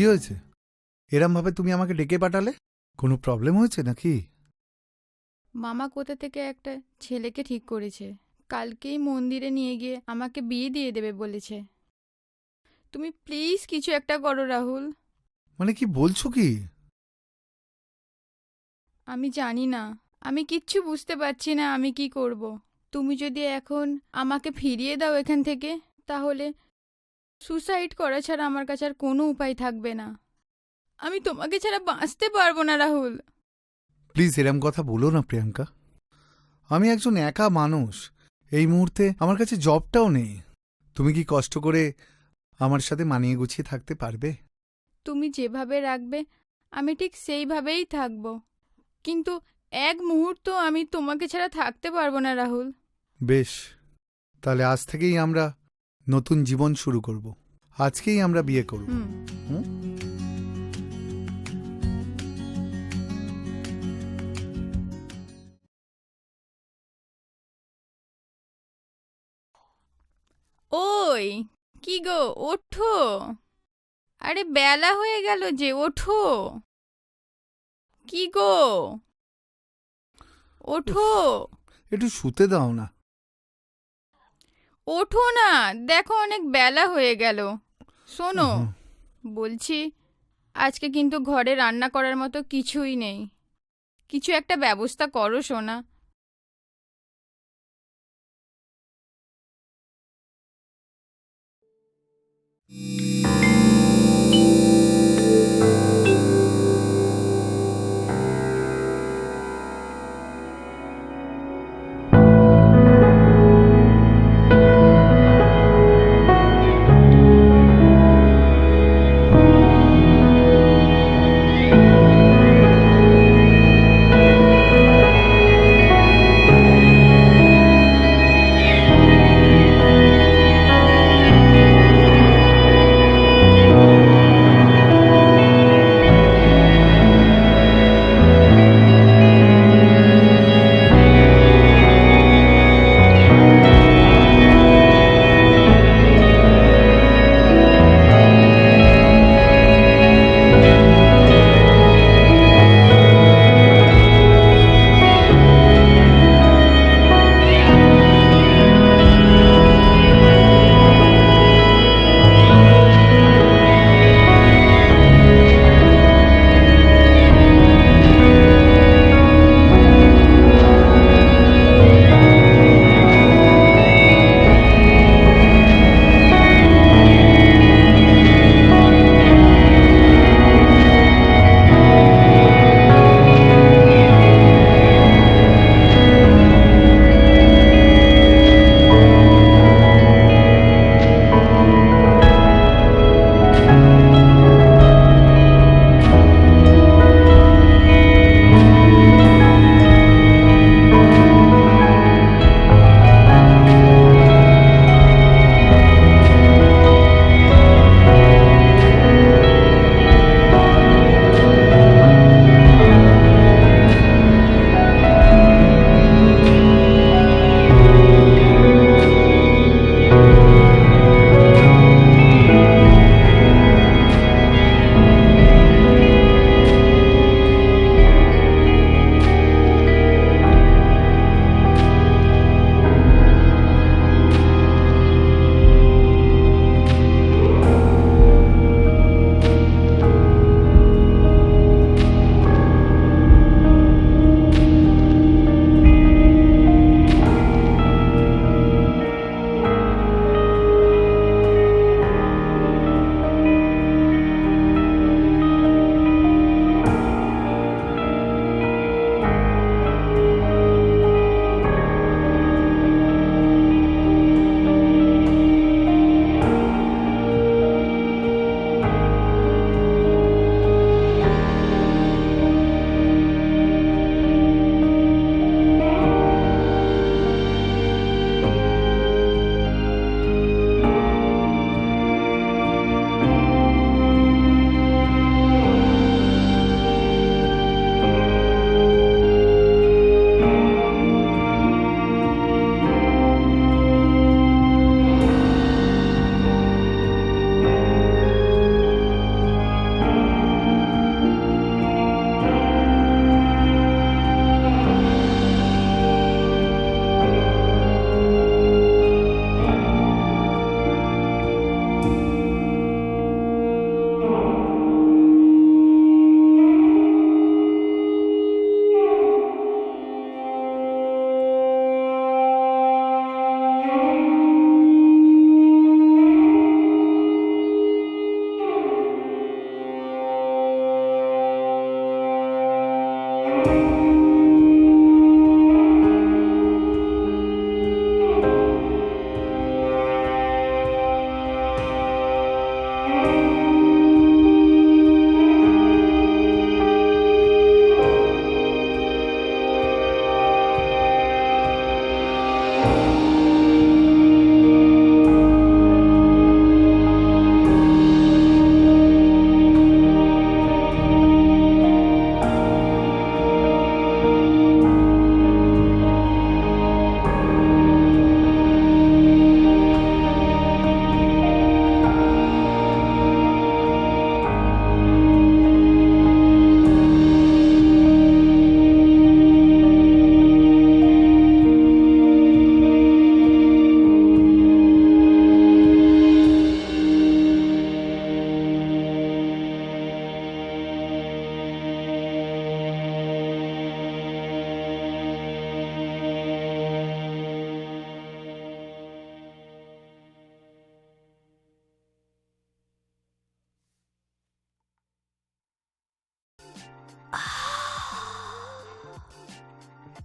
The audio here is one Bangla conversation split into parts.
কি হয়েছে? এরমভাবে তুমি আমাকে ডেকে পাঠালে? কোনো প্রবলেম হয়েছে নাকি? মামা কোথা থেকে একটা ছেলেকে ঠিক করেছে? কালকেই মন্দিরে নিয়ে গিয়ে আমাকে বিয়ে দিয়ে দেবে বলেছে। তুমি প্লিজ কিছু একটা করো রাহুল। মানে কি বলছো কি? আমি জানি না। আমি কিচ্ছু বুঝতে পারছি না আমি কি করব। তুমি যদি এখন আমাকে ফিরিয়ে দাও এখান থেকে তাহলে সুসাইড করা ছাড়া আমার কাছে আর কোনো উপায় থাকবে না। আমি তোমাকে ছাড়া বাঁচতে পারব না রাহুল। প্লিজ এরম কথা বলো না প্রিয়াঙ্কা। আমি একজন একা মানুষ। এই মুহূর্তে আমার কাছে জবটাও নেই। তুমি কি কষ্ট করে আমার সাথে মানিয়ে গুছিয়ে থাকতে পারবে? তুমি যেভাবে রাখবে আমি ঠিক সেইভাবেই থাকব। কিন্তু এক মুহূর্ত আমি তোমাকে ছাড়া থাকতে পারব না রাহুল। বেশ তাহলে আজ থেকেই আমরা নতুন জীবন শুরু করব। আজকেই আমরা বিয়ে করব। হুম? ওই কি গো ওঠো। আরে বেলা হয়ে গেল যে ওঠো। কি গো? ওঠো। একটু শুতে দাও না। ওঠো না দেখো অনেক বেলা হয়ে গেল। শোনো বলছি আজকে কিন্তু ঘরে রান্না করার মতো কিছুই নেই। কিছু একটা ব্যবস্থা করো সোনা। you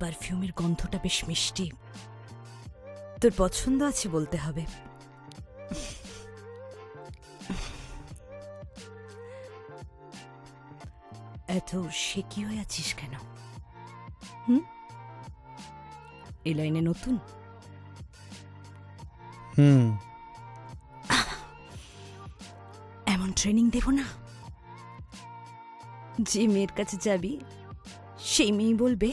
পারফিউমের গন্ধটা বেশ মিষ্টি। তোর পছন্দ আছে বলতে হবে। এত সে কি হয়ে আছিস কেন? হুম? এই লাইনে নতুন? হুম। এমন ট্রেনিং দেব না। যে মেয়ের কাছে যাবি সেই মেয়ে বলবে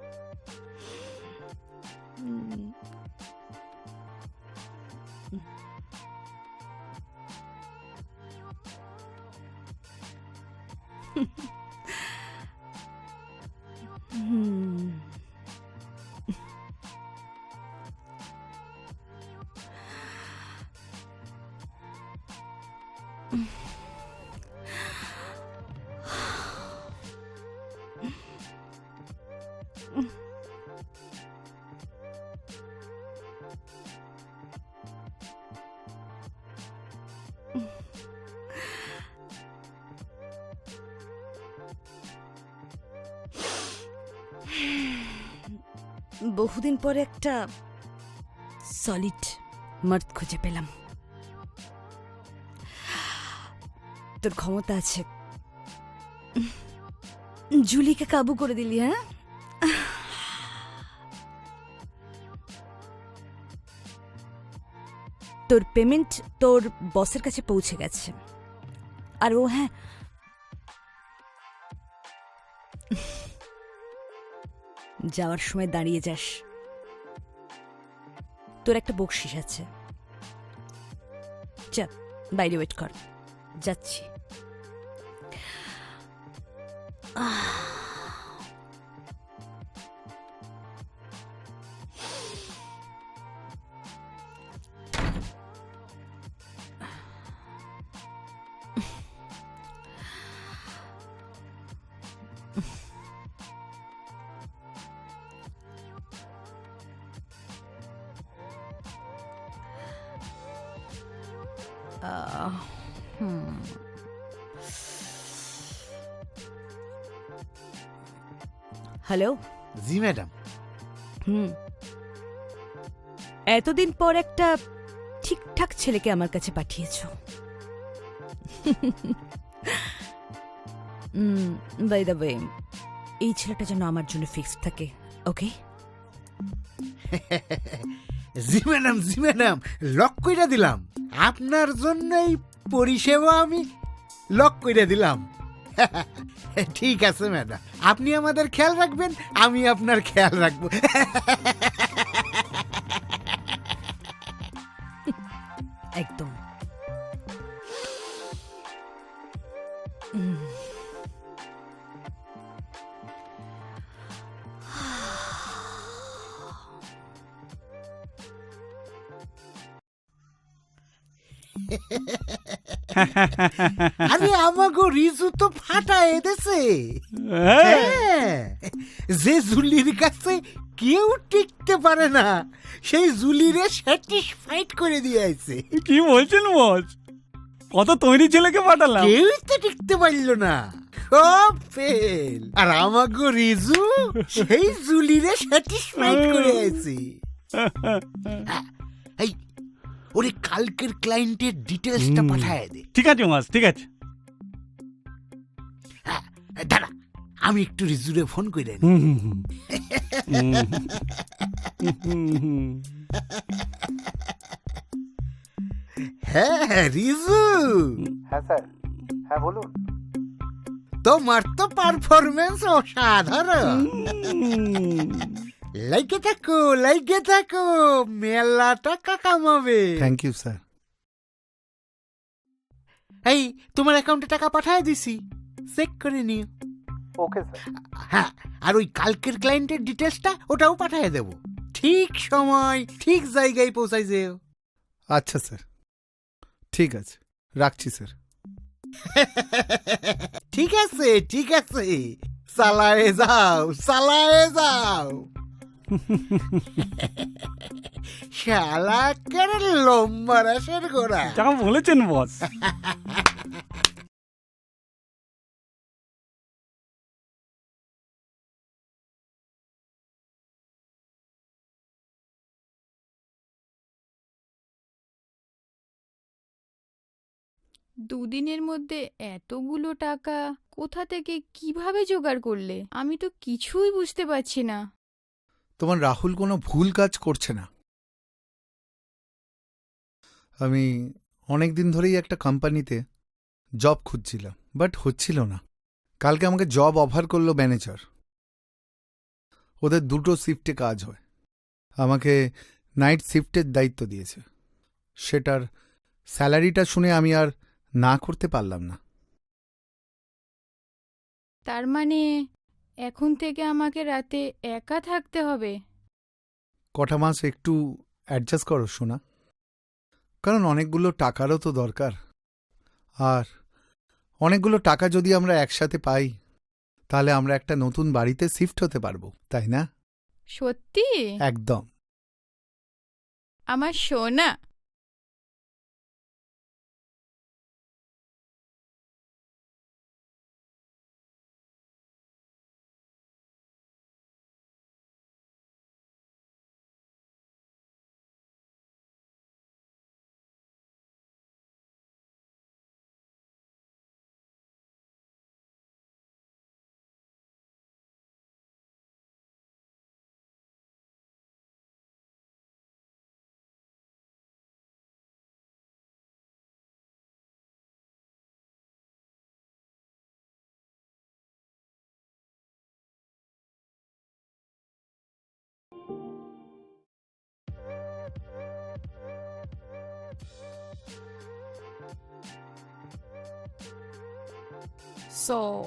বহুদিন পরে একটা সলিড মার্থ খুঁজে পেলাম। তোর ক্ষমতা আছে। জুলিকে কাবু করে দিলি হ্যাঁ? তোর পেমেন্ট তোর বসের কাছে পৌঁছে গেছে। আর ও হ্যাঁ যাওয়ার সময় দাঁড়িয়ে যাস। তোর একটা বকশিস আছে। চা বাইরে ওয়েট কর। যাচ্ছি। আহ, হুম। হ্যালো জি ম্যাডাম। হুম এতদিন পর একটা ঠিকঠাক ছেলেকে আমার কাছে পাঠিয়েছ। বাই দ্য ওয়ে এই ছেলেটা যেন আমার জন্য ফিক্সড থাকে ওকে জি ম্যাডাম জি ম্যাডাম লক কইরা দিলাম। আপনার জন্য এই পরিষেবা আমি লক করে দিলাম। ঠিক আছে ম্যাডাম আপনি আমাদের খেয়াল রাখবেন, আমি আপনার খেয়াল রাখব। আরে আমাগো রিজু তো ফাটা এদেছে হ্যাঁ, যে জুলির কাছে কেউ টিকতে পারে না সেই জুলিরে স্যাটিসফাইড করে দিয়েছে কি বলছেন বস? কত তৈরি ছেলেকে পাঠালাম। কেউই তো টিকতে পারল না। সব ফেল আর আমাগো রিজু সেই জুলিরে স্যাটিসফাইড করে এই ওরে কালকের ক্লায়েন্টের ডিটেলসটা। পাঠায় দে ঠিক আছে মাস ঠিক আছে হ্যাঁ, দাঁড়া আমি একটু রিজুরে ফোন করে নি হুম, হুম, হুম। হুম, হুম, হুম। হ্যাঁ রিজু হ্যাঁ স্যার হ্যাঁ বলুন তোমার তো পারফরমেন্স অসাধারণ। লাইকে থাকো লাইকে থাকো মেলা টাকা কামাবে থ্যাংক ইউ স্যার এই তোমার অ্যাকাউন্টে টাকা পাঠায় দিছি চেক করে নিও। ওকে স্যার হ্যাঁ আর ওই কালকের ক্লায়েন্টের ডিটেলসটা ওটাও পাঠিয়ে দেব। ঠিক সময় ঠিক জায়গায় পৌঁছাই যেও। আচ্ছা স্যার ঠিক আছে রাখছি স্যার ঠিক আছে ঠিক আছে। চালায়ে যাও চালায়ে যাও। শালা কেন লম্বা রাসের গোড়া যা বলেছেন বস। দুদিনের মধ্যে এতগুলো টাকা কোথা থেকে কীভাবে জোগাড় করলে? আমি তো কিছুই বুঝতে পারছি না। তোমার রাহুল কোনো ভুল কাজ করছে না। আমি অনেক দিন ধরেই একটা কোম্পানিতে জব খুঁজছিলাম বাট হচ্ছিল না। কালকে আমাকে জব অফার করল ম্যানেজার ওদের দুটো শিফটে কাজ হয়। আমাকে নাইট শিফটের দায়িত্ব দিয়েছে। সেটার স্যালারিটা শুনে আমি আর না করতে পারলাম না। তার মানে এখন থেকে আমাকে রাতে একা থাকতে হবে। কটা মাস একটু অ্যাডজাস্ট করো শোনা কারণ অনেকগুলো টাকারও তো দরকার। আর অনেকগুলো টাকা যদি আমরা একসাথে পাই তাহলে আমরা একটা নতুন বাড়িতে শিফট হতে পারব তাই না? সত্যি? একদম। আমার সোনা সো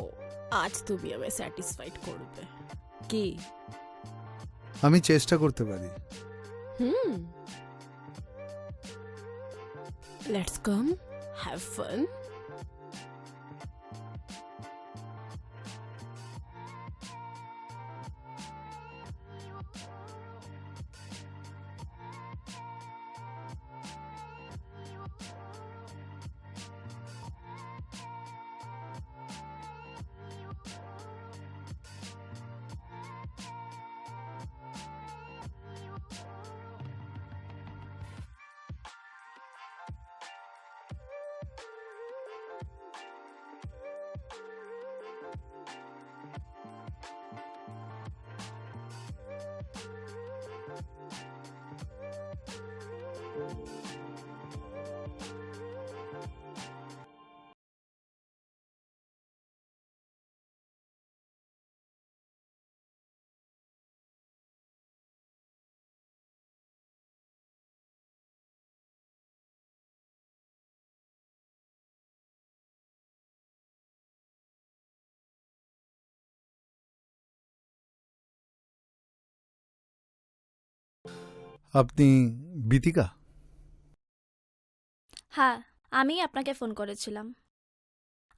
আজ তুমি আমি স্যাটিসফাইড করবে। কি? আমি চেষ্টা করতে পারি। হুম। লেটস কাম হ্যাভ ফান আপনি বিতিকা? হ্যাঁ আমি আপনাকে ফোন করেছিলাম।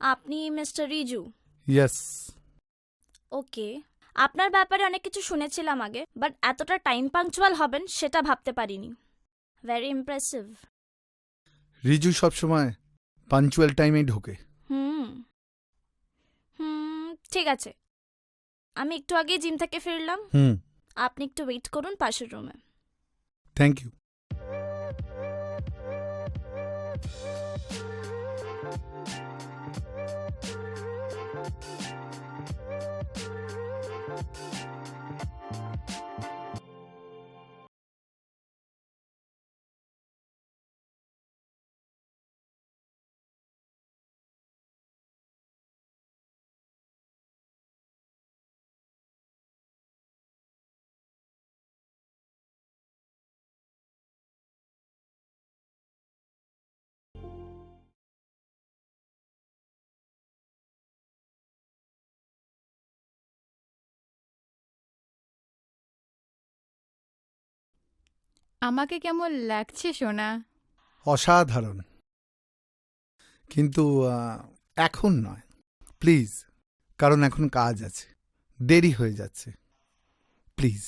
আপনি মিস্টার রিজু? ইয়েস। ওকে আপনার ব্যাপারে অনেক কিছু শুনেছিলাম আগে বাট এতটা টাইম পাংচুয়াল হবেন সেটা ভাবতে পারিনি। Very impressive. রিজু সবসময় পাঞ্চুয়াল টাইমে ঢোকে। হুম। হুম ঠিক আছে। আমি একটু আগে জিম থেকে ফিরলাম। হুম। আপনি একটু ওয়েট করুন পাশের রুমে। থ্যাংক ইউ আমাকে কেমন লাগছে, সোনা? অসাধারণ। কিন্তু এখন নয়। প্লিজ, কারণ এখন কাজ আছে। দেরি হয়ে যাচ্ছে। প্লিজ।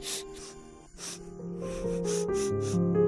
是是是是是是